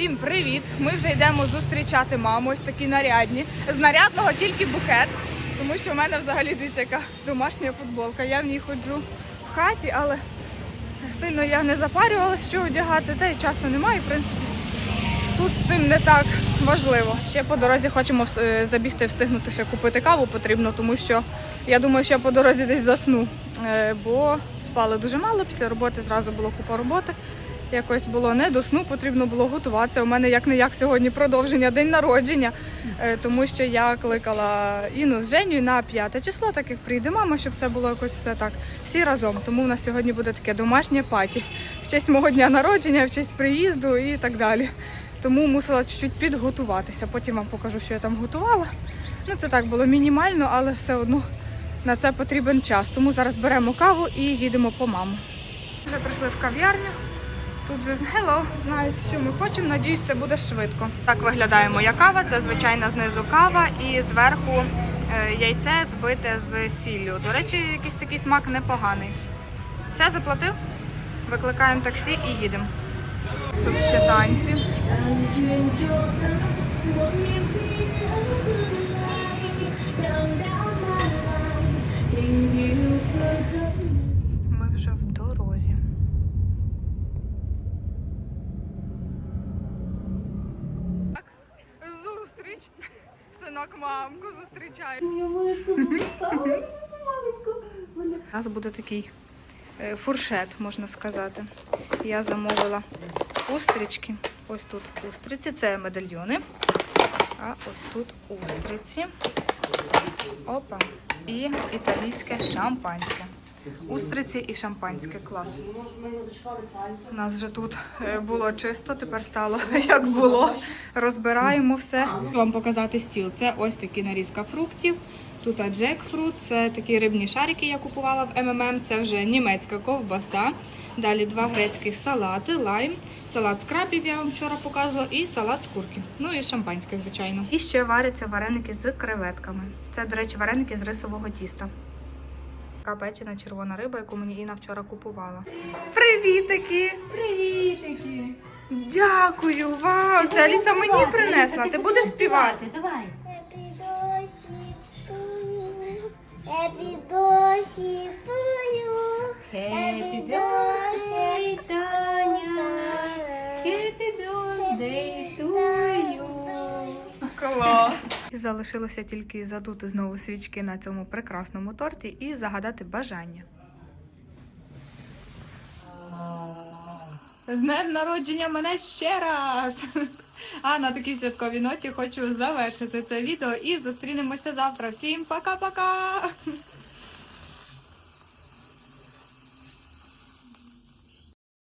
Всім привіт! Ми вже йдемо зустрічати маму. Ось такі нарядні. З нарядного тільки букет, тому що в мене взагалі дивіться, домашня футболка. Я в ній ходжу в хаті, але сильно я не запарювалася, що одягати, та й часу немає, в принципі. Тут з цим не так важливо. Ще по дорозі хочемо е, забігти, встигнути ще купити каву потрібно, тому що я думаю, що я по дорозі десь засну. Е, Бо спали дуже мало після роботи, зразу було купа роботи. Якось було не до сну, потрібно було готуватися. У мене як не як сьогодні продовження день народження, е, тому що я кликала Іну з Женю на 5 число, так як прийде мама, щоб це було якось все так. Всі разом. Тому у нас сьогодні буде таке домашнє паті в честь мого дня народження, в честь приїзду і так далі. Тому мусила чуть-чуть підготуватися. Потім вам покажу, що я там готувала. Ну це так було мінімально, але все одно на це потрібен час. Тому зараз беремо каву і їдемо по маму. Вже прийшли в кав'ярню. Тут же hello, знають, що ми хочемо. Надіюсь, це буде швидко. Так виглядає моя кава. Це звичайна знизу кава, і зверху е, яйце збите з сіллю. До речі, якийсь такий смак непоганий. Все заплатив? Викликаємо таксі і їдемо. Тут ще танці. Синок мамку зустрічає. У нас буде такий е, фуршет, можна сказати. Я замовила устрички. Ось тут устриці, це медальйони. А ось тут устриці. Опа. І італійське шампанське. Устриці і шампанське. Клас. У нас вже тут е, було чисто, тепер стало як було. Розбираємо все. Вам показати стіл. Це ось такі нарізка фруктів. Тут джекфрут, це такі рибні шарики, я купувала в МММ. Це вже німецька ковбаса. Далі два грецьких салати, лайм, салат з крабів, я вам вчора показувала, і салат з курки. Ну і шампанське, звичайно. І ще варяться вареники з креветками. Це, до речі, вареники з рисового тіста. Така печена червона риба, яку мені Інна вчора купувала. Привітики! Привітики! Дякую, вау! Це Аліса мені принесла. Ти будеш співати? Давай. Happy birthday to you. Happy birthday to you. Happy birthday, залишилося тільки задути знову свічки на цьому прекрасному торті і загадати бажання. З днем народження мене ще раз! А на такій святковій ноті хочу завершити це відео і зустрінемося завтра. Всім пока-пока!